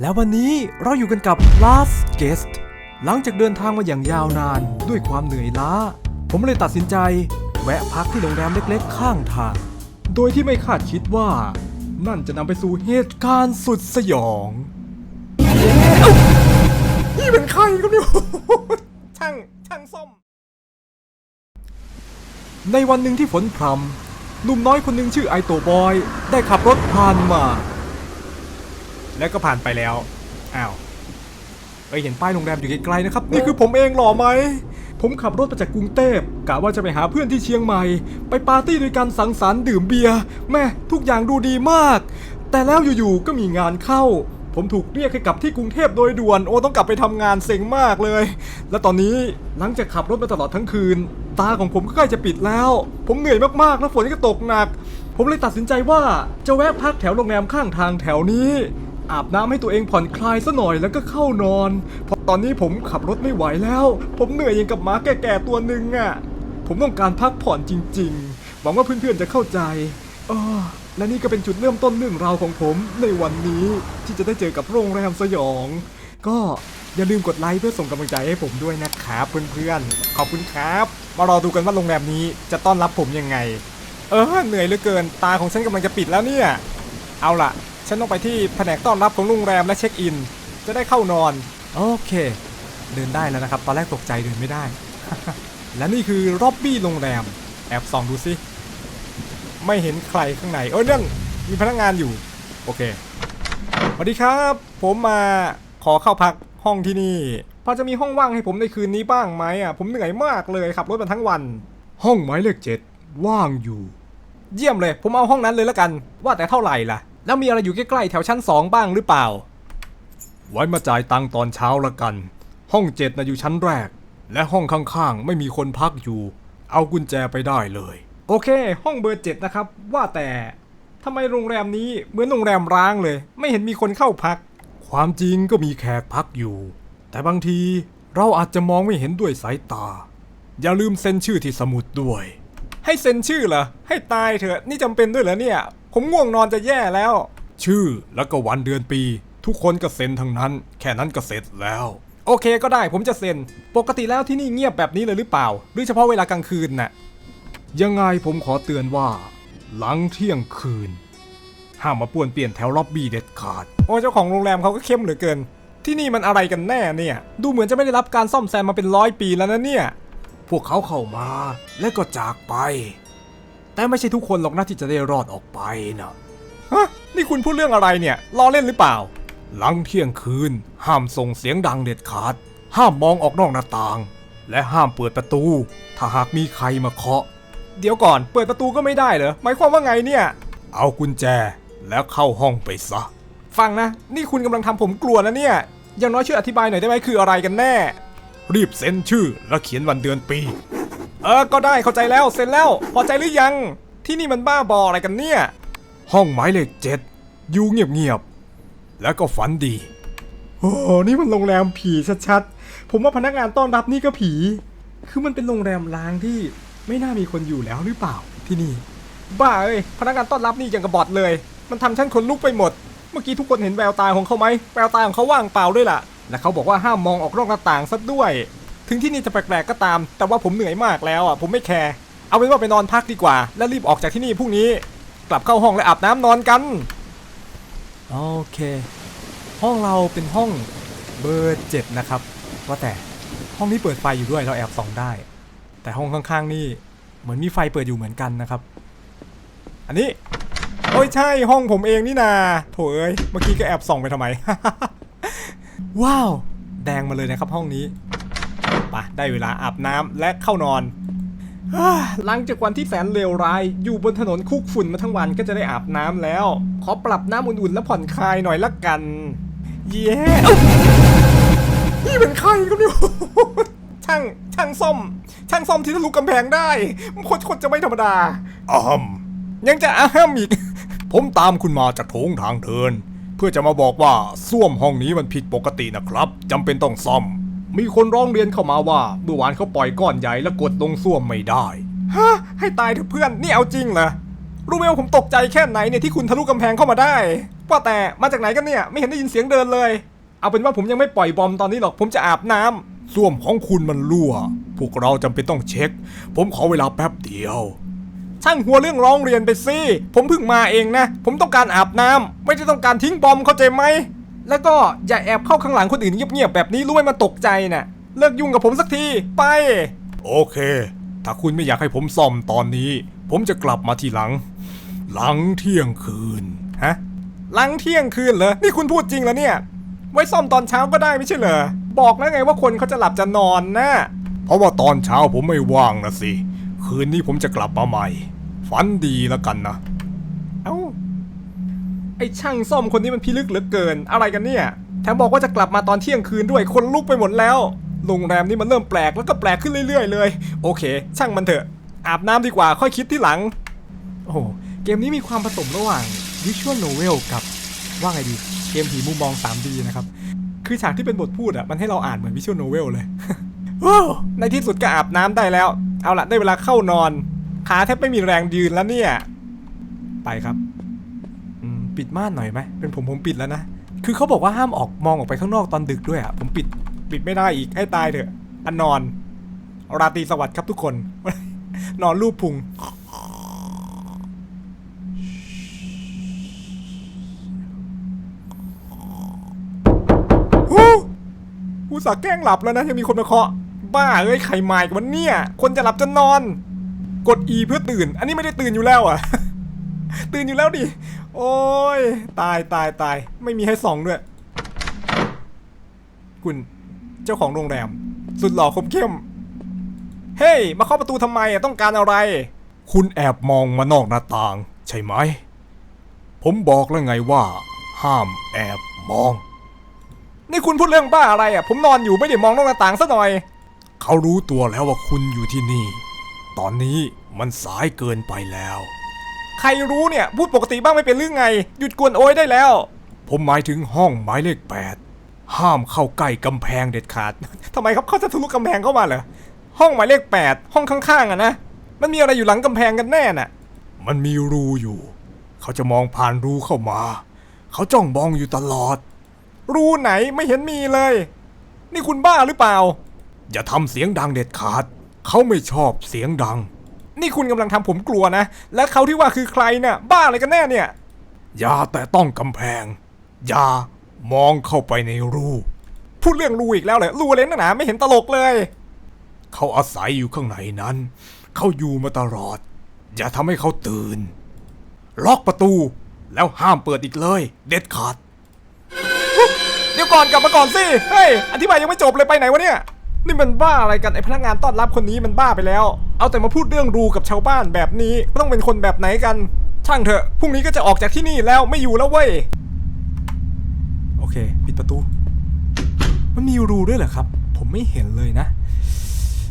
แล้ววันนี้เราอยู่กันกับ last guest หลังจากเดินทางมาอย่างยาวนานด้วยความเหนื่อยล้า ผมเลยตัดสินใจ แวะพักที่โรงแรมเล็กๆ ข้างทาง โดยที่ไม่คาดคิดว่า นั่นจะนำไปสู่เหตุการณ์สุดสยองเอ้านี่เป็นใครครับเนี่ยช่างช่างซ่อมในวันหนึ่งที่ฝนพรำหนุ่มน้อยคนหนึ่งชื่อไอโตบอย ได้ขับรถผ่านมา แล้วก็ผ่านไปแล้ว อ้าวเอ้ยเห็นป้ายโรงแรมอยู่ไกลๆนะครับ นี่คือผมเองหล่อไหม ผมขับรถมาจากกรุงเทพกะว่าจะไปหาเพื่อนที่เชียงใหม่ ไปปาร์ตี้ด้วยกันสังสรรค์ดื่มเบียร์แม่ทุกอย่างดูดีมาก แต่แล้วอยู่ๆก็มีงานเข้า ผมถูกเรียกให้กลับที่กรุงเทพโดยด่วน โอ้ต้องกลับไปทำงานเซ็งมากเลย และตอนนี้หลังจากขับรถมาตลอดทั้งคืน ตาของผมก็ใกล้จะปิดแล้ว ผมเหนื่อยมากๆแล้วฝนก็ตกหนัก ผมเลยตัดสินใจว่าจะแวะพักแถวโรงแรมข้างทางแถวนี้ อาบน้ำให้ตัวเองผ่อนคลายซะหน่อยแล้วก็เข้านอน เพราะตอนนี้ผมขับรถไม่ไหวแล้ว ผมเหนื่อยอย่างกับหมาแก่ๆตัวหนึ่งอะ่ะ ผมต้องการพักผ่อนจริง ๆ หวังว่าเพื่อนๆจะเข้าใจอ๋อและนี่ก็เป็นจุดเริ่มต้นเรื่องราวของผมในวันนี้ที่จะได้เจอกับโรงแรมสยอง ก็อย่าลืมกดไลค์เพื่อส่งกำลังใจให้ผมด้วยนะครับ เพื่อนๆ ขอบคุณครับ มารอดูกันว่าโรงแรมนี้จะต้อนรับผมยังไง เออเหนื่อยเหลือเกินตาของฉันกำลังจะปิดแล้วเนี่ย เอาล่ะ ฉันต้องไปที่แผนกต้อนรับของโรงแรมและเช็คอิน จะได้เข้านอน โอเค เดินได้แล้วนะครับ ตอนแรกตกใจเดินไม่ได้ และนี่คือร็อบบี้โรงแรม แอบส่องดูสิ ไม่เห็นใครข้างในเออนั่นมีพนักงานอยู่ โอเคสวัสดีครับ ผมมาขอเข้าพักห้องที่นี่พอจะมีห้องว่างให้ผมในคืนนี้บ้างไหมอะผมเหนื่อยมากเลยขับรถมาทั้งวัน ห้องหมายเลขเจ็ดว่างอยู่ เยี่ยมเลย ผมเอาห้องนั้นเลยแล้วกัน ว่าแต่เท่าไหร่ล่ะ แล้วมีอะไรอยู่ใกล้ๆแถวชั้นสองบ้างหรือเปล่า ไว้มาจ่ายตังค์ตอนเช้าละกัน ห้องเจ็ดนะอยู่ชั้นแรก และห้องข้างๆ ไม่มีคนพักอยู่ เอากุญแจไปได้เลย โอเค ห้องเบอร์เจ็ดนะครับ ว่าแต่ทำไมโรงแรมนี้เหมือนโรงแรมร้างเลย ไม่เห็นมีคนเข้าพัก ความจริงก็มีแขกพักอยู่ แต่บางทีเราอาจจะมองไม่เห็นด้วยสายตา อย่าลืมเซ็นชื่อที่สมุดด้วย ให้เซ็นชื่อเหรอให้ตายเถอะนี่จำเป็นด้วยเหรอเนี่ย ผมง่วงนอนจะแย่แล้ว ชื่อแล้วก็วันเดือนปี ทุกคนก็เซ็นทั้งนั้น แค่นั้นก็เสร็จแล้ว โอเคก็ได้ผมจะเซ็น ปกติแล้วที่นี่เงียบแบบนี้เลยหรือเปล่า หรือเฉพาะเวลากลางคืนน่ะ ยังไงผมขอเตือนว่า หลังเที่ยงคืน ห้ามมาป่วนเปลี่ยนแถวล็อบบี้เด็ดขาด โอ้เจ้าของโรงแรมเขาก็เข้มเหลือเกิน ที่นี่มันอะไรกันแน่เนี่ย ดูเหมือนจะไม่ได้รับการซ่อมแซมมาเป็นร้อยปีแล้วนะเนี่ย พวกเขาเข้ามาและก็จากไป แต่ไม่ใช่ทุกคนหรอกนะที่จะได้รอดออกไปนะฮะนี่คุณพูดเรื่องอะไรเนี่ยล้อเล่นหรือเปล่า หลังเที่ยงคืน ห้ามส่งเสียงดังเด็ดขาด ห้ามมองออกนอกหน้าต่าง และห้ามเปิดประตู ถ้าหากมีใครมาเคาะ เดี๋ยวก่อน เปิดประตูก็ไม่ได้เหรอหมายความว่าไงเนี่ย เอากุญแจแล้วเข้าห้องไปซะ ฟังนะ นี่คุณกำลังทำผมกลัวนะเนี่ยอย่างน้อยช่วยอธิบายหน่อยได้ไหมคืออะไรกันแน่ รีบเซ็นชื่อแล้วเขียนวันเดือนปี เออ ก็ได้เข้าใจแล้วเซ็นแล้ว พอใจหรือยัง ที่นี่มันบ้าบออะไรกันเนี่ย ห้องหมายเลขเจ็ดอยู่เงียบๆแล้วก็ฝันดี โอ้โหนี่มันโรงแรมผีชัดๆ ผมว่าพนักงานต้อนรับนี่ก็ผี คือมันเป็นโรงแรมล้างที่ไม่น่ามีคนอยู่แล้วหรือเปล่าที่นี่ บ้าเอ้ยพนักงานต้อนรับนี่อย่างกับบอดเลย มันทำฉันขนลุกไปหมด เมื่อกี้ทุกคนเห็นแววตาของเขาไหมแววตาของเขาว่างเปล่าด้วยล่ะ และเขาบอกว่าห้ามมองออกนอกหน้าต่างซะด้วย ถึงที่นี่จะแปลกๆก็ตาม แต่ว่าผมเหนื่อยมากแล้วอะผมไม่แคร์เอาเป็นว่าไปนอนพักดีกว่า แล้วรีบออกจากที่นี่พรุ่งนี้ กลับเข้าห้องและอาบน้ำนอนกัน โอเค ห้องเราเป็นห้องเบอร์เจ็ดนะครับ ว่าแต่ห้องนี้เปิดไฟอยู่ด้วยเราแอบส่องได้ แต่ห้องข้างๆนี่เหมือนมีไฟเปิดอยู่เหมือนกันนะครับ อันนี้ โอ้ยใช่ห้องผมเองนี่นาโถเอ้ยเมื่อกี้ก็แอบส่องไปทำไม ว้าว แดงมาเลยนะครับห้องนี้ ปะได้เวลาอาบน้ำและเข้านอนฮ่าหลังจากวันที่แสนเลวร้าย อยู่บนถนนคุกฝุ่นมาทั้งวันก็จะได้อาบน้ำแล้ว ขอปรับน้ำอุ่นๆ และผ่อนคลายหน่อยละกัน เย้เอ้านี่เป็นใครครับเนี่ยช่างช่างซ่อม ช่างซ่อมที่ทะลุกำแพงได้โคตรโคตรจะไม่ธรรมดาอ้อมยังจะอ้ามอีก ผมตามคุณมาจากโถงทางเดิน เพื่อจะมาบอกว่าส้วมห้องนี้มันผิดปกตินะครับจำเป็นต้องซ่อม มีคนร้องเรียนเข้ามาว่าเมื่อวานเขาปล่อยก้อนใหญ่แล้วกดลงส้วมไม่ได้ ฮะ ให้ตายเถอะเพื่อน นี่เอาจริงเหรอ รู้ไหมว่าผมตกใจแค่ไหนเนี่ยที่คุณทะลุกำแพงเข้ามาได้ ว่าแต่มาจากไหนกันเนี่ย ไม่เห็นได้ยินเสียงเดินเลย เอาเป็นว่าผมยังไม่ปล่อยบอมตอนนี้หรอก ผมจะอาบน้ำส้วมของคุณมันรั่ว พวกเราจำเป็นต้องเช็ค ผมขอเวลาแป๊บเดียว ช่างหัวเรื่องร้องเรียนไปสิ ผมเพิ่งมาเองนะ ผมต้องการอาบน้ำ ไม่ได้ต้องการทิ้งบอมเข้าใจไหม แล้วก็อย่าแอบเข้าข้างหลังคนอื่นเงียบๆแบบนี้รู้ไหมมันตกใจน่ะ เลิกยุ่งกับผมสักทีไป โอเค ถ้าคุณไม่อยากให้ผมซ่อมตอนนี้ ผมจะกลับมาทีหลัง หลังเที่ยงคืนฮะหลังเที่ยงคืนเหรอนี่คุณพูดจริงเหรอเนี่ย ไว้ซ่อมตอนเช้าก็ได้ไม่ใช่เหรอบอกแล้วไงว่าคนเขาจะหลับจะนอนนะเพราะว่าตอนเช้าผมไม่ว่างนะสิคืนนี้ผมจะกลับมาใหม่ฝันดีแล้วกันนะ เอ้า ไอช่างซ่อมคนนี้มันพิลึกเหลือเกิน อะไรกันเนี่ย แถมบอกว่าจะกลับมาตอนเที่ยงคืนด้วย คนลุกไปหมดแล้ว โรงแรมนี้มันเริ่มแปลกแล้วก็แปลกขึ้นเรื่อย ๆ เลย โอเค ช่างมันเถอะ อาบน้ำดีกว่า ค่อยคิดที่หลัง โอ้โห เกมนี้มีความผสมระหว่าง Visual Novel กับว่าไงดี เกมผีมุมมอง 3D นะครับ คือฉากที่เป็นบทพูดอะมันให้เราอ่านเหมือน Visual Novel เลยว้ในที่สุดก็อาบน้ำได้แล้ว เอาละได้เวลาเข้านอน ขาแทบไม่มีแรงยืนแล้วเนี่ย ไปครับ ปิดม่านหน่อยไหมเป็นผมผมปิดแล้วนะ คือเขาบอกว่าห้ามออกมองออกไปข้างนอกตอนดึกด้วยอะ ผมปิดปิดไม่ได้อีกให้ตายเถอะอันนอน ราตรีสวัสดิ์ครับทุกคน นอนรูปพุงฮู้อุตส่าแกล้งหลับแล้วนะ ยังมีคนมาเคาะ บ้าเอ้ย ใครมาอีกวันเนี่ย คนจะหลับจะนอน กด E เพื่อตื่น อันนี้ไม่ได้ตื่นอยู่แล้วอะ ตื่นอยู่แล้วดิ โอ้ย ตายตายตาย ไม่มีให้ส่องด้วย คุณเจ้าของโรงแรม สุดหล่อคมเข้ม เฮ้ย มาเคาะประตูทำไมอะต้องการอะไร คุณแอบมองมานอกหน้าต่าง ใช่ไหม ผมบอกแล้วไงว่า ห้ามแอบมอง นี่คุณพูดเรื่องบ้าอะไรอะ ผมนอนอยู่ไม่ได้มองนอกหน้าต่างซะหน่อย เขารู้ตัวแล้วว่าคุณอยู่ที่นี่ ตอนนี้มันสายเกินไปแล้ว ใครรู้เนี่ย พูดปกติบ้างไม่เป็นเรื่องไง หยุดกวนโอยได้แล้ว ผมหมายถึงห้องหมายเลขแปดห้ามเข้าใกล้กำแพงเด็ดขาด ทำไมครับเขาจะทะลุกำแพงเข้ามาเหรอ ห้องหมายเลขแปดห้องข้างๆอะนะ มันมีอะไรอยู่หลังกำแพงกันแน่น่ะ มันมีรูอยู่ เขาจะมองผ่านรูเข้ามา เขาจ้องมองอยู่ตลอด รูไหนไม่เห็นมีเลย นี่คุณบ้าหรือเปล่า อย่าทำเสียงดังเด็ดขาด เขาไม่ชอบเสียงดัง นี่คุณกำลังทำผมกลัวนะ และเขาที่ว่าคือใครเนี่ยบ้าอะไรกันแน่เนี่ย อย่าแต่ต้องกำแพง อย่ามองเข้าไปในรูพูดเรื่องรูอีกแล้วเลยรูเล่นหนาไม่เห็นตลกเลย เขาอาศัยอยู่ข้างในนั้น เขาอยู่มาตลอด อย่าทำให้เขาตื่น ล็อกประตู แล้วห้ามเปิดอีกเลย เด็ดขาด เดี๋ยวก่อนกลับมาก่อนสิ เฮ้ย อธิบายยังไม่จบเลยไปไหนวะเนี่ย นี่มันบ้าอะไรกันไอพนักงานต้อนรับคนนี้มันบ้าไปแล้ว เอาแต่มาพูดเรื่องรูกับชาวบ้านแบบนี้ต้องเป็นคนแบบไหนกัน ช่างเถอะพรุ่งนี้ก็จะออกจากที่นี่แล้วไม่อยู่แล้วเว้ย โอเค ปิดประตู มันมีรูด้วยเหรอครับ ผมไม่เห็นเลยนะ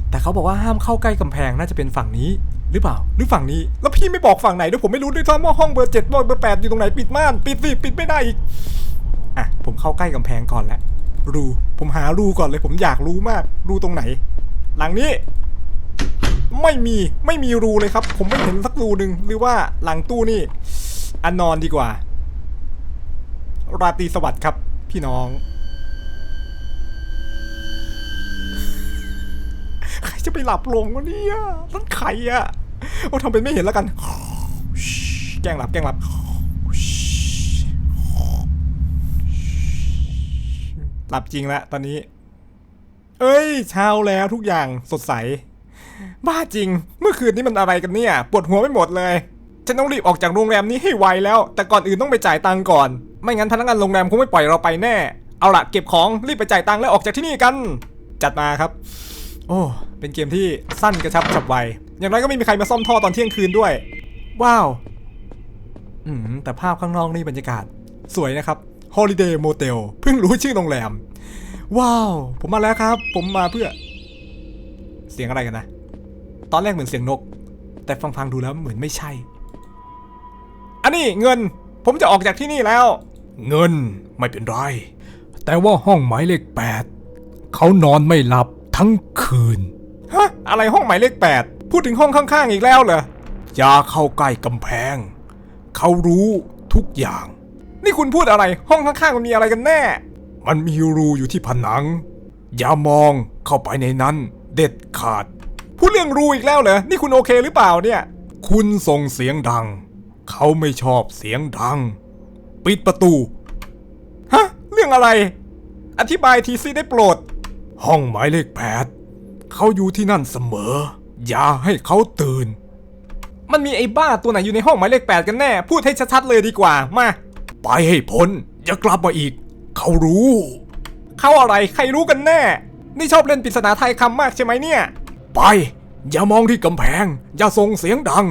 แต่เขาบอกว่าห้ามเข้าใกล้กำแพงน่าจะเป็นฝั่งนี้หรือเปล่า หรือฝั่งนี้ แล้วพี่ไม่บอกฝั่งไหนด้วยผมไม่รู้ด้วยซ้ำว่าห้องเบอร์เจ็ดเบอร์แปดอยู่ตรงไหนปิดม่าน ปิดสิปิดไม่ได้อีก อะผมเข้าใกล้กำแพงก่อนแล้ว รู ผมหารูก่อนเลยผมอยากรู้มาก รูตรงไหน หลังนี้ ไม่มีไม่มีรูเลยครับ ผมไม่เห็นสักรูหนึ่งหรือว่าหลังตู้นี่ อันนอนดีกว่า ราตรีสวัสดิ์ครับ พี่น้องใครจะไปหลับลงวะเนี่ยนั่นใครอะโอ้ทำเป็นไม่เห็นแล้วกัน แกล้งหลับแกล้งหลับ หลับจริงแล้วตอนนี้ เอ้ย เช้าแล้วทุกอย่างสดใส บ้าจริง เมื่อคืนนี้มันอะไรกันเนี่ย ปวดหัวไม่หมดเลย ฉันต้องรีบออกจากโรงแรมนี้ให้ไวแล้ว แต่ก่อนอื่นต้องไปจ่ายตังค์ก่อน ไม่งั้นพนักงานโรงแรมคงไม่ปล่อยเราไปแน่ เอาละเก็บของรีบไปจ่ายตังค์แล้วออกจากที่นี่กัน จัดมาครับ โอ้ เป็นเกมที่สั้นกระชับฉับไว อย่างน้อยก็ไม่มีใครมาซ่อมท่อตอนเที่ยงคืนด้วย ว้าว อืมแต่ภาพข้างนอกนี่บรรยากาศสวยนะครับ Holiday Motel เพิ่งรู้ชื่อโรงแรม ว้าว ผมมาแล้วครับ ผมมาเพื่อ เสียงอะไรกันนะ ตอนแรกเหมือนเสียงนก แต่ฟังๆดูแล้วเหมือนไม่ใช่ อันนี้เงิน ผมจะออกจากที่นี่แล้ว เงินไม่เป็นไร แต่ว่าห้องหมายเลขแปดเขานอนไม่หลับทั้งคืน ฮะ อะไรห้องหมายเลขแปดพูดถึงห้องข้างๆอีกแล้วเหรออย่าเข้าใกล้กำแพง เขารู้ทุกอย่าง นี่คุณพูดอะไร ห้องข้างๆมันมีอะไรกันแน่ มันมีรูอยู่ที่ผนัง อย่ามองเข้าไปในนั้น เด็ดขาด พูดเรื่องรูอีกแล้วเหรอ นี่คุณโอเคหรือเปล่าเนี่ย คุณส่งเสียงดัง เขาไม่ชอบเสียงดัง ปิดประตู ฮะ เรื่องอะไร อธิบายทีซีได้โปรด ห้องหมายเลขแปดเขาอยู่ที่นั่นเสมอ อย่าให้เขาตื่น มันมีไอ้บ้าตัวไหนอยู่ในห้องหมายเลขแปดกันแน่ พูดให้ชัดๆเลยดีกว่า มา ไปให้พ้นอย่ากลับมาอีก เขารู้ เขาอะไรใครรู้กันแน่ นี่ชอบเล่นปริศนาไทยคำมากใช่ไหมเนี่ย ไป อย่ามองที่กำแพง อย่าส่งเสียงดัง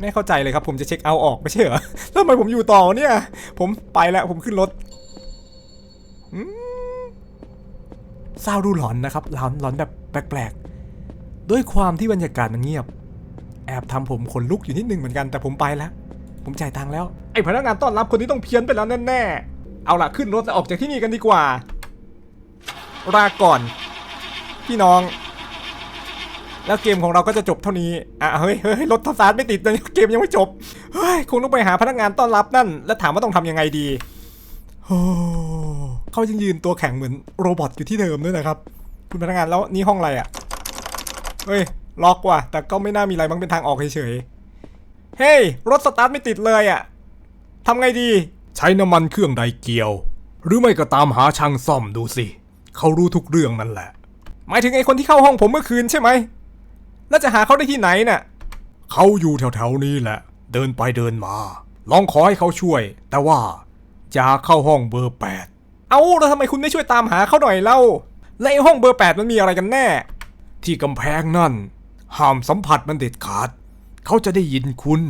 ไม่เข้าใจเลยครับ ผมจะเช็คเอาท์ออกไม่ใช่เหรอทำไมผมอยู่ต่อเนี่ย ผมไปแล้วผมขึ้นรถอืมซาวดูหลอนนะครับหลอนหลอนแบบแปลกๆ ด้วยความที่บรรยากาศมันเงียบ แอบทำผมขนลุกอยู่นิดนึงเหมือนกันแต่ผมไปแล้ว ผมจ่ายตังค์แล้ว ไอพนักงานต้อนรับคนนี้ต้องเพี้ยนไปแล้วแน่ๆ เอาล่ะขึ้นรถแล้วออกจากที่นี่กันดีกว่าลาก่อน พี่น้อง แล้วเกมของเราก็จะจบเท่านี้ อะเฮ้ยเฮ้ยรถทับสาร์ไม่ติดเลยเกมยังไม่จบ เฮ้ยคงต้องไปหาพนักงานต้อนรับนั่น แล้วถามว่าต้องทำยังไงดีโอ้เขายังยืนตัวแข็งเหมือนโรบอทอยู่ที่เดิมด้วยนะครับ คุณพนักงานแล้วนี่ห้องอะไรอะ เฮ้ยล็อกว่ะ แต่ก็ไม่น่ามีอะไรบ้างเป็นทางออกเฉยๆ เฮ้ย รถสตาร์ทไม่ติดเลยอะทำไงดี ใช้น้ำมันเครื่องใดเกี่ยว หรือไม่ก็ตามหาช่างซ่อมดูสิ เขารู้ทุกเรื่องนั่นแหละ หมายถึงไอ้คนที่เข้าห้องผมเมื่อคืนใช่ไหม แล้วจะหาเขาได้ที่ไหนน่ะ เขาอยู่แถวๆนี้แหละ เดินไปเดินมา ลองขอให้เขาช่วย แต่ว่าอย่าเข้าห้องเบอร์แปดเอาแล้วทำไมคุณไม่ช่วยตามหาเขาหน่อยเล่า และไอ้ห้องเบอร์แปดมันมีอะไรกันแน่ ที่กำแพงนั่นห้ามสัมผัสมันเด็ดขาด เขาจะได้ยินคุณ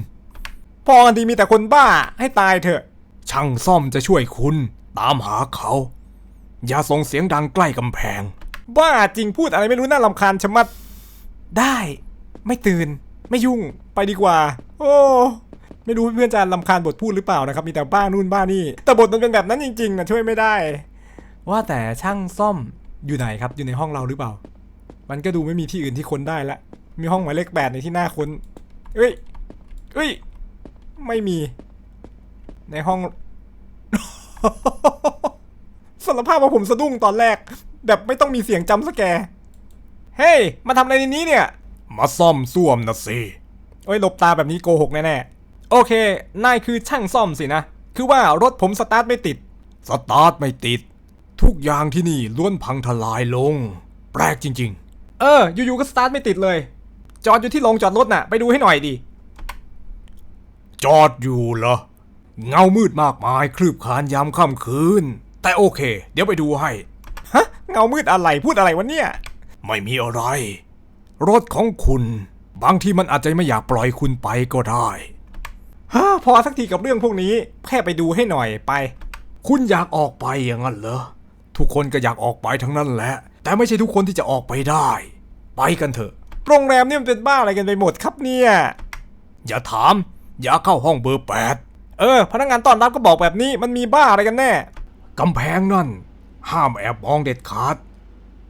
พอกันดีมีแต่คนบ้าให้ตายเถอะ ช่างซ่อมจะช่วยคุณ ตามหาเขา อย่าส่งเสียงดังใกล้กำแพง บ้าจริงพูดอะไรไม่รู้น่ารำคาญชะมัด ได้ ไม่ตื่น ไม่ยุ่งไปดีกว่า โอ้ไม่รู้เพื่อนๆจะลำคาญบทพูดหรือเปล่านะครับมีแต่บ้านู่นบ้านี่ แต่บทมันเป็นแบบนั้นจริงๆนะช่วยไม่ได้ ว่าแต่ช่างซ่อมอยู่ไหนครับอยู่ในห้องเราหรือเปล่า มันก็ดูไม่มีที่อื่นที่ค้นได้ละมีห้องหมายเลขแปดในที่หน้าค้น เอ้ยเอ้ย ไม่มี ในห้อง สารภาพว่าผมสะดุ้งตอนแรก แบบไม่ต้องมีเสียงจำสแกร์เฮ้ย มาทำอะไรในนี้เนี่ย มาซ่อมซ่วมนะสิเอ้ยหลบตาแบบนี้โกหกแน่ๆ โอเค นายคือช่างซ่อมสินะ คือว่ารถผมสตาร์ทไม่ติด สตาร์ทไม่ติด ทุกอย่างที่นี่ล้วนพังทลายลง แปลกจริง ๆ เออ อยู่ๆก็สตาร์ทไม่ติดเลย จอดอยู่ที่โรงจอดรถน่ะ ไปดูให้หน่อยดิ จอดอยู่เหรอ เงามืดมากมายคลืบคลานยามค่ำคืน แต่โอเค เดี๋ยวไปดูให้ ฮะ เงามืดอะไรพูดอะไรวะเนี่ย ไม่มีอะไร รถของคุณ บางทีมันอาจจะไม่อยากปล่อยคุณไปก็ได้ฮะพอสักทีกับเรื่องพวกนี้ แค่ไปดูให้หน่อยไป คุณอยากออกไปอย่างนั้นเหรอ ทุกคนก็อยากออกไปทั้งนั้นแหละ แต่ไม่ใช่ทุกคนที่จะออกไปได้ ไปกันเถอะ โรงแรมนี่มันเป็นบ้าอะไรกันไปหมดครับเนี่ย อย่าถาม อย่าเข้าห้องเบอร์แปดเออ พนักงานต้อนรับก็บอกแบบนี้มันมีบ้าอะไรกันแน่กำแพงนั่น ห้ามแอบมองเด็ดขาด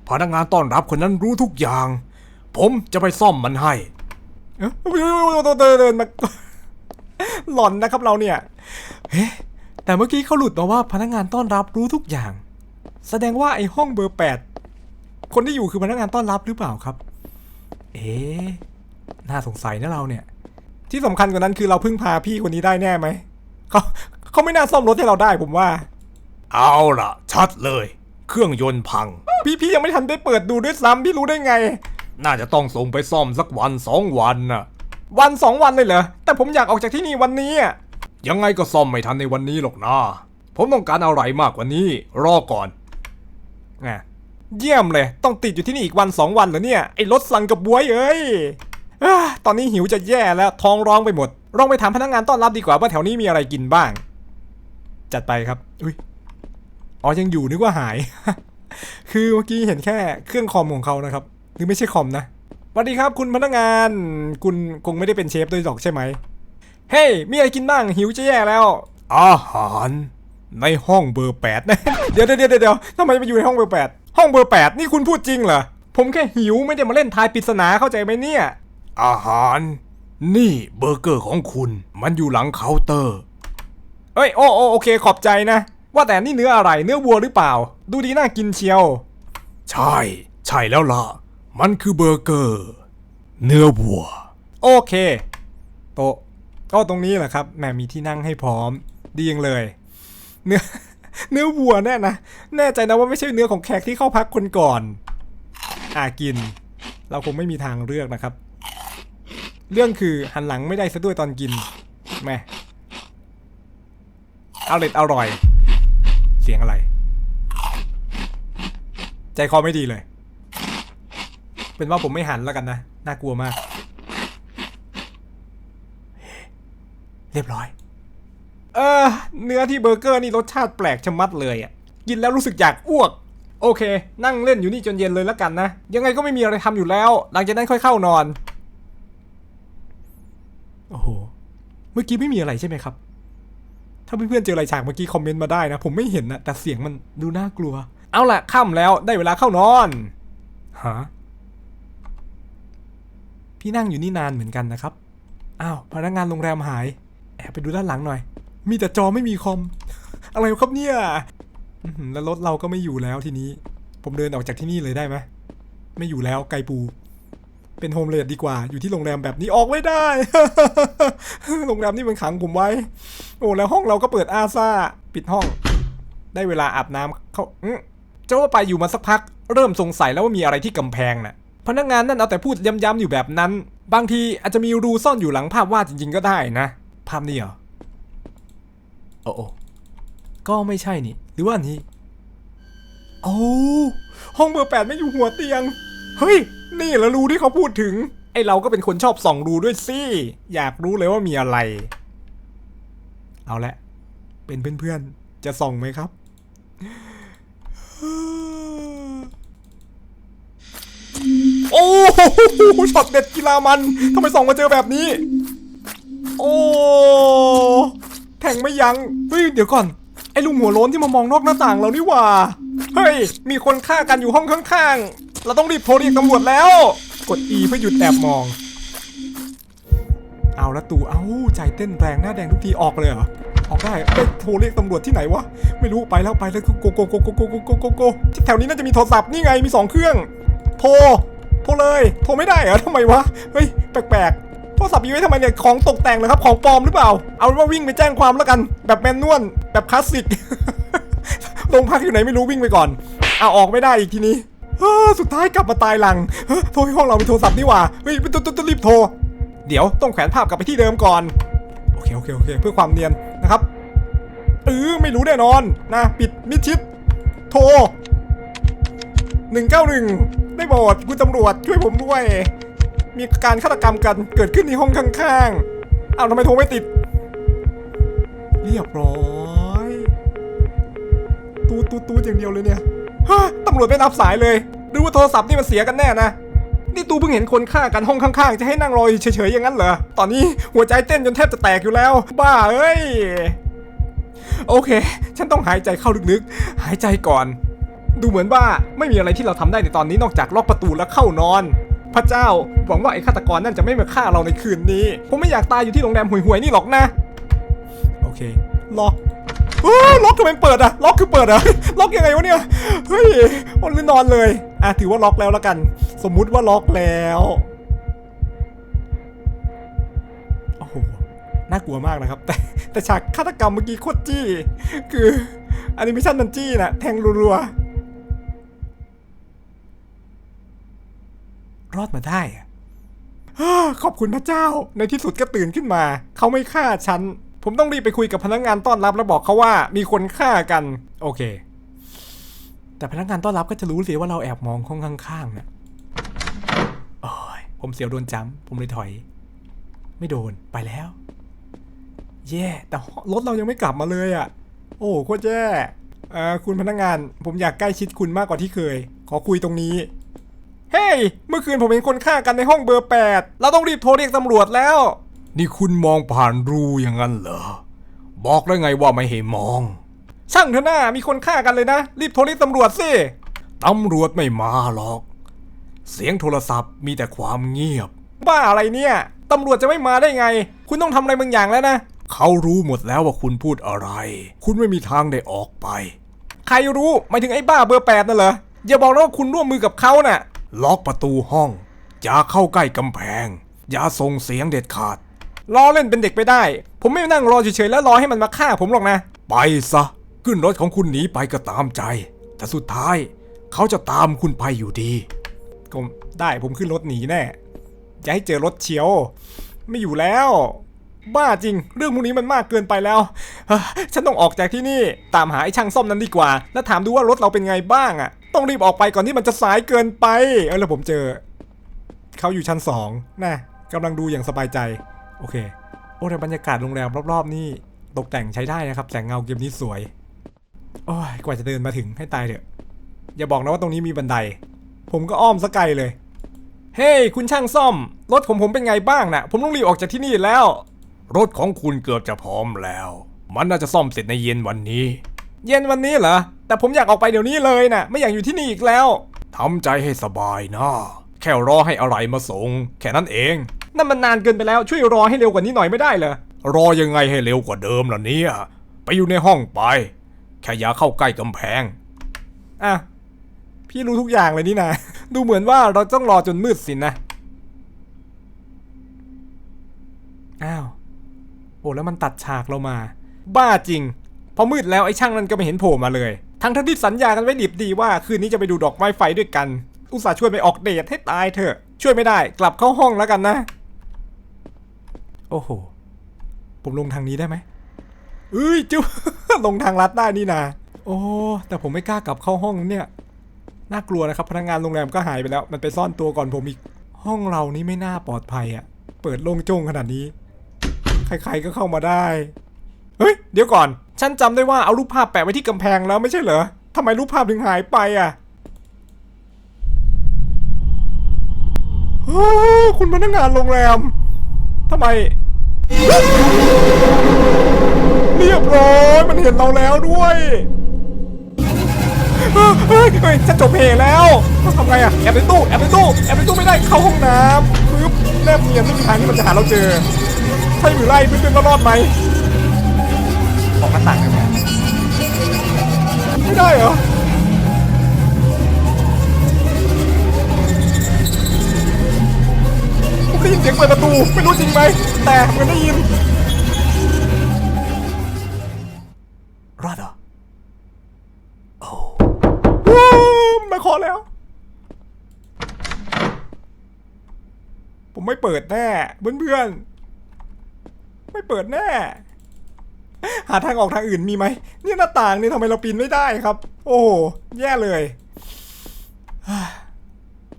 พนักงานต้อนรับคนนั้นรู้ทุกอย่าง ผมจะไปซ่อมมันให้เอ้ยเดินเดินมาหลอนนะครับเราเนี่ยเฮ้แต่เมื่อกี้เขาหลุดมาว่าพนักงานต้อนรับรู้ทุกอย่าง แสดงว่าไอ้ห้องเบอร์แปดคนที่อยู่คือพนักงานต้อนรับหรือเปล่าครับ เอ๊ะน่าสงสัยนะเราเนี่ย ที่สำคัญกว่านั้นคือเราพึ่งพาพี่คนนี้ได้แน่ไหมเขาเขาไม่น่าซ่อมรถให้เราได้ผมว่า เอาล่ะ ชัดเลย เครื่องยนต์พัง พี่พี่ยังไม่ทันได้เปิดดูด้วยซ้ำพี่รู้ได้ไง น่าจะต้องส่งไปซ่อมสักวันสองวันน่ะ วันสองวันเลยเหรอ แต่ผมอยากออกจากที่นี่วันนี้อะยังไงก็ซ่อมไม่ทันในวันนี้หรอกนะผมต้องการอะไรมากกว่านี้ รอก่อนไง เยี่ยมเลย ต้องติดอยู่ที่นี่อีกวันสองวันเหรอเนี่ย ไอ้รถสั่งกับบวยเอ้ยตอนนี้หิวจะแย่แล้วท้องร้องไปหมดลองไปถามพนักงานต้อนรับดีกว่าว่าแถวนี้มีอะไรกินบ้าง จัดไปครับ อุ้ยอ๋อยังอยู่นึกว่าหาย คือเมื่อกี้เห็นแค่เครื่องคอมของเขานะครับหรือไม่ใช่คอมนะสวัสดีครับคุณพนักงาน คุณคงไม่ได้เป็นเชฟด้วยหรอกใช่ไหมเฮ้ยมีอะไรกินบ้างหิวจะแย่แล้ว อาหาร ในห้องเบอร์แปดเดี๋ยวเดี๋ยวเดี๋ยวเดี๋ยวทำไมมาอยู่ในห้องเบอร์แปด ห้องเบอร์แปดนี่คุณพูดจริงเหรอ ผมแค่หิวไม่ได้มาเล่นทายปริศนาเข้าใจไหมเนี่ย อาหาร นี่เบอร์เกอร์ของคุณ มันอยู่หลังเคาน์เตอร์ เอ้ยโอ้โอ้โอเคขอบใจนะ ว่าแต่นี่เนื้ออะไรเนื้อวัวหรือเปล่า ดูดีน่ากินเชียว ใช่ ใช่แล้วล่ะ มันคือเบอร์เกอร์ เนื้อวัว โอเค โต๊ะก็ตรงนี้แหละครับแหมมีที่นั่งให้พร้อมดียังเลย เนื้อ เนื้อวัวแน่นะ แน่ใจนะว่าไม่ใช่เนื้อของแขกที่เข้าพักคนก่อน อ่ากิน เราคงไม่มีทางเลือกนะครับ เรื่องคือหันหลังไม่ได้ซะด้วยตอนกินแม่เอาเล็ดอร่อย เสียงอะไร ใจคอไม่ดีเลย เป็นว่าผมไม่หันแล้วกันนะ น่ากลัวมาก เรียบร้อย เออเนื้อที่เบอร์เกอร์นี่รสชาติแปลกชะมัดเลยอะ กินแล้วรู้สึกอยากอ้วก โอเค นั่งเล่นอยู่นี่จนเย็นเลยแล้วกันนะ ยังไงก็ไม่มีอะไรทำอยู่แล้ว หลังจากนั้นค่อยเข้านอน โอ้โห เมื่อกี้ไม่มีอะไรใช่ไหมครับ ถ้าเพื่อนๆเจออะไรฉากเมื่อกี้คอมเมนต์มาได้นะ ผมไม่เห็นนะแต่เสียงมันดูน่ากลัว เอาล่ะค่ำแล้วได้เวลาเข้านอนฮะพี่นั่งอยู่นี่นานเหมือนกันนะครับ อ้าวพนักงานโรงแรมหาย แอบไปดูด้านหลังหน่อย มีแต่จอไม่มีคอม อะไรครับเนี่ยแล้วรถเราก็ไม่อยู่แล้วทีนี้ ผมเดินออกจากที่นี่เลยได้ไหมไม่อยู่แล้วไกลปู เป็นโฮมเลดดีกว่า อยู่ที่โรงแรมแบบนี้ออกไม่ได้ โรงแรมนี่มันขังผมไว้ โอ้แล้วห้องเราก็เปิดอาซาปิดห้อง ได้เวลาอาบน้ำเขาอื้อจะว่าไปอยู่มาสักพัก เริ่มสงสัยแล้วว่ามีอะไรที่กำแพงน่ะพนักงานนั่นเอาแต่พูดย้ำๆอยู่แบบนั้น บางทีอาจจะมีรูซ่อนอยู่หลังภาพวาดจริง ๆ ก็ได้นะ ภาพนี้เหรอ โอ้โอก็ไม่ใช่นี่ หรือว่านี้โอ้ห้องเบอร์แปดไม่อยู่หัวเตียง เฮ้ย นี่แหละรูที่เขาพูดถึง ไอเราก็เป็นคนชอบส่องรูด้วยสิ อยากรู้เลยว่ามีอะไร เอาละ เป็นเพื่อนๆ จะส่องไหมครับ โอ้โหช็อตเด็ดกีฬามันทำไมส่องมาเจอแบบนี้ โอ้ แทงไม่ยัง้งเฮ้ยเดี๋ยวก่อน ไอ้ลุงหัวโล้นที่มามองนอกหน้าต่างเรานี่หว่า เฮ้ย มีคนฆ่ากันอยู่ห้องข้างๆ เราต้องรีบโทรเรียกตำรวจแล้ว กด E เพื่อหยุดแอบมอง เอาละตูเอ้าใจเต้นแรงหน้าแดงทุกทีออกเลยเหรอ ออกได้ไปโทรเรียกตำรวจที่ไหนวะ ไม่รู้ไปแล้วไปแล้วโกโกโกโกโกโกโกโกโกแถวนี้น่าจะมีโทรศัพท์นี่ไงมีสองเครื่อง โทร โทรเลย โทรไม่ได้เหรอทำไมวะ เฮ้ยแปลกๆ โทรศัพท์มีไว้ทำไมเนี่ย ของตกแต่งเหรอครับ ของปลอมหรือเปล่า เอาเป็นว่าวิ่งไปแจ้งความแล้วกัน แบบแมนนวล แบบคลาสสิกโรงพักอยู่ไหนไม่รู้วิ่งไปก่อน เอาออกไม่ได้อีกทีนี้สุดท้ายกลับมาตายหลัง โทรให้ห้องเรามีโทรศัพท์นี่หว่า เฮ้ยต้องต้องต้องรีบโทร เดี๋ยวต้องแขวนภาพกลับไปที่เดิมก่อน โอเคโอเคโอเค เพื่อความเนียนนะครับ เออไม่รู้แน่นอนนะ ปิดมิดชิด โทร191 ได้โปรดคุณตำรวจช่วยผมด้วย มีการฆาตกรรมกันเกิดขึ้นในห้องข้างๆ อ้าวทำไมโทรไม่ติด เรียบร้อย ตูดตูดตูดอย่างเดียวเลยเนี่ยฮะตำรวจไม่รับสายเลยหรือว่าโทรศัพท์นี่มันเสียกันแน่นะ นี่ตูเพิ่งเห็นคนฆ่ากันห้องข้างๆ จะให้นั่งรอยเฉยๆอย่างนั้นเหรอ ตอนนี้หัวใจเต้นจนแทบจะแตกอยู่แล้ว บ้าเอ้ย โอเค ฉันต้องหายใจเข้าลึกๆ หายใจก่อน ดูเหมือนว่าไม่มีอะไรที่เราทำได้ในตอนนี้นอกจากล็อกประตูแล้วเข้านอน พระเจ้า หวังว่าไอ้ฆาตกรนั่นจะไม่มาฆ่าเราในคืนนี้ ผมไม่อยากตายอยู่ที่โรงแรมห่วยๆนี่หรอกนะ โอเค ล็อกเฮ้ยล็อกทำไมเปิดอะล็อกคือเปิดอะล็อกยังไงวะเนี่ย เฮ้ยมันลืนนอนเลย อะถือว่าล็อกแล้วแล้วกัน สมมุติว่าล็อกแล้ว โอ้โห น่ากลัวมากนะครับ แต่แต่ฉากฆาตกรรมเมื่อกี้โคตรจี้ คือแอนิเมชันมันจี้นะแทงรัวๆ รอดมาได้อะขอบคุณพระเจ้า ในที่สุดก็ตื่นขึ้นมา เขาไม่ฆ่าฉัน ผมต้องรีบไปคุยกับพนักงานต้อนรับแล้วบอกเขาว่ามีคนฆ่ากัน โอเค แต่พนักงานต้อนรับก็จะรู้สิว่าเราแอบมองห้องข้างๆเนี่ยโอ้ยผมเสียวโดนจำผมเลยถอย ไม่โดนไปแล้ว แย่แต่รถเรายังไม่กลับมาเลยอะ่ะ โอ้โคตรแย่อ่อคุณพนักงาน ผมอยากใกล้ชิดคุณมากกว่าที่เคย ขอคุยตรงนี้ เฮ้ย เมื่อคืนผมเห็นคนฆ่ากันในห้องเบอร์แปดเราต้องรีบโทรเรียกตำรวจแล้ว นี่คุณมองผ่านรูอย่างนั้นเหรอ บอกได้ไงว่าไม่ให้มอง ช่างเถอะหน้ามีคนฆ่ากันเลยนะ รีบโทรเรียกตำรวจสิ ตำรวจไม่มาหรอก เสียงโทรศัพท์มีแต่ความเงียบ บ้าอะไรเนี่ย ตำรวจจะไม่มาได้ไง คุณต้องทำอะไรบางอย่างแล้วนะ เขารู้หมดแล้วว่าคุณพูดอะไร คุณไม่มีทางได้ออกไป ใครรู้หมายถึงไอ้บ้าเบอร์แปดนั่นเหรอ อย่าบอกนะว่าคุณร่วมมือกับเขาน่ะ ล็อกประตูห้อง อย่าเข้าใกล้กำแพง อย่าส่งเสียงเด็ดขาด รอเล่นเป็นเด็กไปได้ ผมไม่นั่งรอเฉยๆแล้วรอให้มันมาฆ่าผมหรอกนะ ไปซะ ขึ้นรถของคุณหนีไปก็ตามใจ แต่สุดท้ายเขาจะตามคุณไปอยู่ดีก็ได้ผมขึ้นรถหนีแน่จะให้เจอรถเฉียว ไม่อยู่แล้ว บ้าจริง เรื่องพวกนี้มันมากเกินไปแล้ว ฉันต้องออกจากที่นี่ ตามหาไอ้ช่างซ่อมนั้นดีกว่า แล้วถามดูว่ารถเราเป็นไงบ้างอะต้องรีบออกไปก่อนที่มันจะสายเกินไป เออแล้วผมเจอ เขาอยู่ชั้นสองนะกำลังดูอย่างสบายใจ โอเค โอ้แต่บรรยากาศโรงแรมรอบๆนี่ตกแต่งใช้ได้นะครับ แสงเงาเกมนี้สวย โอ้ย กว่าจะเดินมาถึงให้ตายเถอะ อย่าบอกนะว่าตรงนี้มีบันได ผมก็อ้อมสกไกลเลย เฮ้ยคุณช่างซ่อม รถของผมเป็นไงบ้างน่ะ ผมต้องรีบออกจากที่นี่แล้ว รถของคุณเกือบจะพร้อมแล้ว มันน่าจะซ่อมเสร็จในเย็นวันนี้ เย็นวันนี้เหรอ แต่ผมอยากออกไปเดี๋ยวนี้เลยนะไม่อยากอยู่ที่นี่อีกแล้วทำใจให้สบายนะ แค่รอให้อะไรมาส่งแค่นั้นเอง นั่นมันนานเกินไปแล้วช่วยรอให้เร็วกว่านี้หน่อยไม่ได้เหรอ รอยังไงให้เร็วกว่าเดิมล่ะเนี่ย ไปอยู่ในห้องไป แค่อย่าเข้าใกล้กำแพง อะ พี่รู้ทุกอย่างเลยนี่นะ ดูเหมือนว่าเราต้องรอจนมืดสินนะอ้าวโอ้แล้วมันตัดฉากเรามา บ้าจริง พอมืดแล้วไอ้ช่างนั้นก็ไม่เห็นโผล่มาเลย ทั้งทั้งที่สัญญากันไว้ดิบดีว่าคืนนี้จะไปดูดอกไม้ไฟด้วยกัน อุตส่าห์ชวนไปออกเดทให้ตายเถอะ ช่วยไม่ได้กลับเข้าห้องแล้วกันนะ โอ้โห ผมลงทางนี้ได้ไหมเอ้ยจุ๊ลงทางลัดได้นี่นะโอ้แต่ผมไม่กล้ากลับเข้าห้องเนี่ยน่ากลัวนะครับพนักงานโรงแรมก็หายไปแล้ว มันไปซ่อนตัวก่อนผมอีก ห้องเรานี่ไม่น่าปลอดภัยอะ่ะ เปิดโล่งโจงขนาดนี้ ใครๆก็เข้ามาได้ เฮ้ย เดี๋ยวก่อน ฉันจำได้ว่าเอารูปภาพแปะไว้ที่กำแพงแล้วไม่ใช่เหรอทำไมรูปภาพถึงหายไปอะคุณพนักงานโรงแรมทำไม เรียบร้อยมันเห็นเราแล้วด้วยเฮ้ยเฮ้ยเฮ้ยฉันจบเพลงแล้วทำไงอะแอบในตู้แอบในตู้แอบในตู้ไม่ได้เข้าห้องน้ำปึ๊บแนบเนียนไม่มีทางที่มันจะหาเราเจอ ใช่หรือไล่เพื่อนๆว่ารอดไหมออกหน้าต่างได้ไหมไม่ได้เหรอผมได้ยินเสียงเปิดประตูไม่รู้จริงไหมแต่เหมือนได้ยิน รอดเหรอว้าวมาขอแล้ว ผมไม่เปิดแน่เพื่อนๆ ไม่เปิดแน่ หาทางออกทางอื่นมีไหมเนี่ยหน้าต่างนี่ทำไมเราปีนไม่ได้ครับ โอ้แย่เลย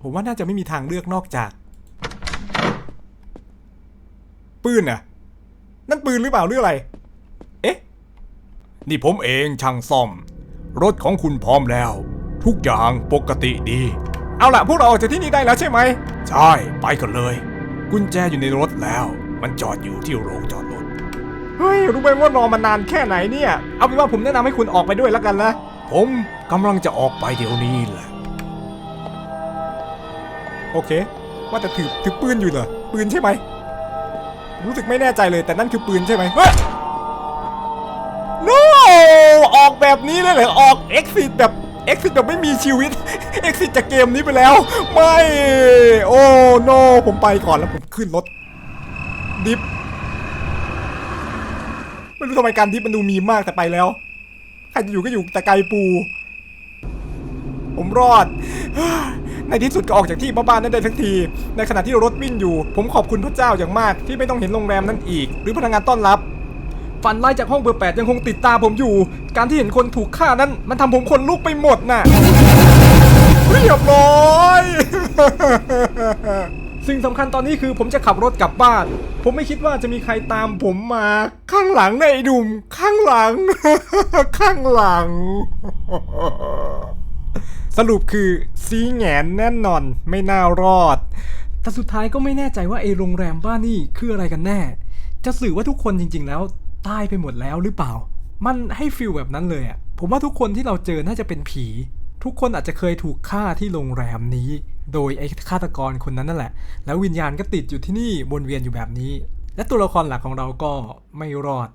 ผมว่าน่าจะไม่มีทางเลือกนอกจาก ปืนน่ะนั่นปืนหรือเปล่าหรืออะไร เอ๊ะ นี่ผมเองช่างซ่อม รถของคุณพร้อมแล้ว ทุกอย่างปกติดี เอาล่ะ พวกเราออกจากที่นี่ได้แล้วใช่ไหม ใช่ ไปกันเลย กุญแจอยู่ในรถแล้ว มันจอดอยู่ที่โรงจอดรถ เฮ้ย รู้ไหมว่ารอมานานแค่ไหนเนี่ย เอาเป็นว่าผมแนะนำให้คุณออกไปด้วยแล้วกันนะ ผมกำลังจะออกไปเดี๋ยวนี้แหละ โอเค ว่าแต่ถือถือปืนอยู่เหรอ ปืนใช่ไหม รู้สึกไม่แน่ใจเลยแต่นั่นคือปืนใช่ไหมเฮ้ย no ออกแบบนี้เลยเหรอ ออก exit แบบ exit แบบไม่มีชีวิต exit จากเกมนี้ไปแล้ว ไม่ โอ้ no ผมไปก่อนแล้วผมขึ้นรถ ดิฟไม่รู้ทำไมการดิฟมันดูมีมากแต่ไปแล้ว ใครจะอยู่ก็อยู่แต่ไกลปู ผมรอด ในที่สุดก็ออกจากที่บ้านนั้นได้สักที ในขณะที่รถวิ่งอยู่ ผมขอบคุณพระเจ้าอย่างมาก ที่ไม่ต้องเห็นโรงแรมนั้นอีก หรือพนักงานต้อนรับฝันร้ายจากห้องเบอร์แปดยังคงติดตาผมอยู่ การที่เห็นคนถูกฆ่านั้น มันทำผมขนลุกไปหมดน่ะ เรียบร้อย สิ่งสำคัญตอนนี้คือผมจะขับรถกลับบ้าน ผมไม่คิดว่าจะมีใครตามผมมาข้างหลังในดุมข้างหลัง ข้างหลัง สรุปคือซีแงนแน่นอนไม่น่ารอด แต่สุดท้ายก็ไม่แน่ใจว่าไอ้โรงแรมบ้านนี่คืออะไรกันแน่ จะสื่อว่าทุกคนจริง ๆ แล้วตายไปหมดแล้วหรือเปล่า มันให้ฟิลแบบนั้นเลยอะผมว่าทุกคนที่เราเจอน่าจะเป็นผี ทุกคนอาจจะเคยถูกฆ่าที่โรงแรมนี้ โดยไอ้ฆาตกรคนนั้นนั่นแหละ แล้ววิญญาณก็ติดอยู่ที่นี่วนเวียนอยู่แบบนี้ และตัวละครหลักของเราก็ไม่รอด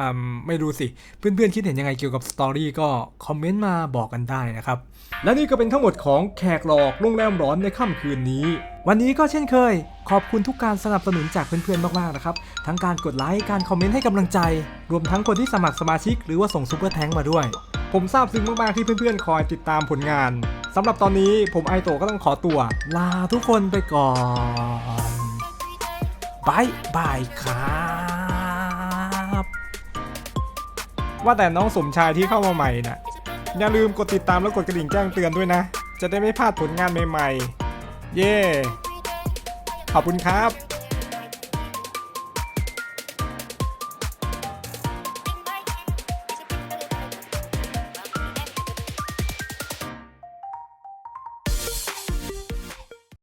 อืมไม่รู้สิ เพื่อนๆ คิดเห็นยังไงเกี่ยวกับสตอรี่ก็คอมเมนต์มาบอกกันได้นะครับ และนี่ก็เป็นทั้งหมดของแขกหลอกโรงแรมร้อนในค่ำคืนนี้ วันนี้ก็เช่นเคย ขอบคุณทุกการสนับสนุนจากเพื่อนๆ มากๆ นะครับ ทั้งการกดไลค์ การคอมเมนต์ให้กำลังใจ รวมทั้งคนที่สมัครสมาชิกหรือว่าส่งซูเปอร์แทงมาด้วย ผมซาบซึ้งมากๆที่เพื่อนๆ คอยติดตามผลงานสำหรับตอนนี้ผมไอโตก็ต้องขอตัว ลาทุกคนไปก่อนบายบายครับ ว่าแต่น้องสมชายที่เข้ามาใหม่น่ะ อย่าลืมกดติดตามแล้วกดกระดิ่งแจ้งเตือนด้วยนะ จะได้ไม่พลาดผลงานใหม่ๆ เย้ขอบคุณครับ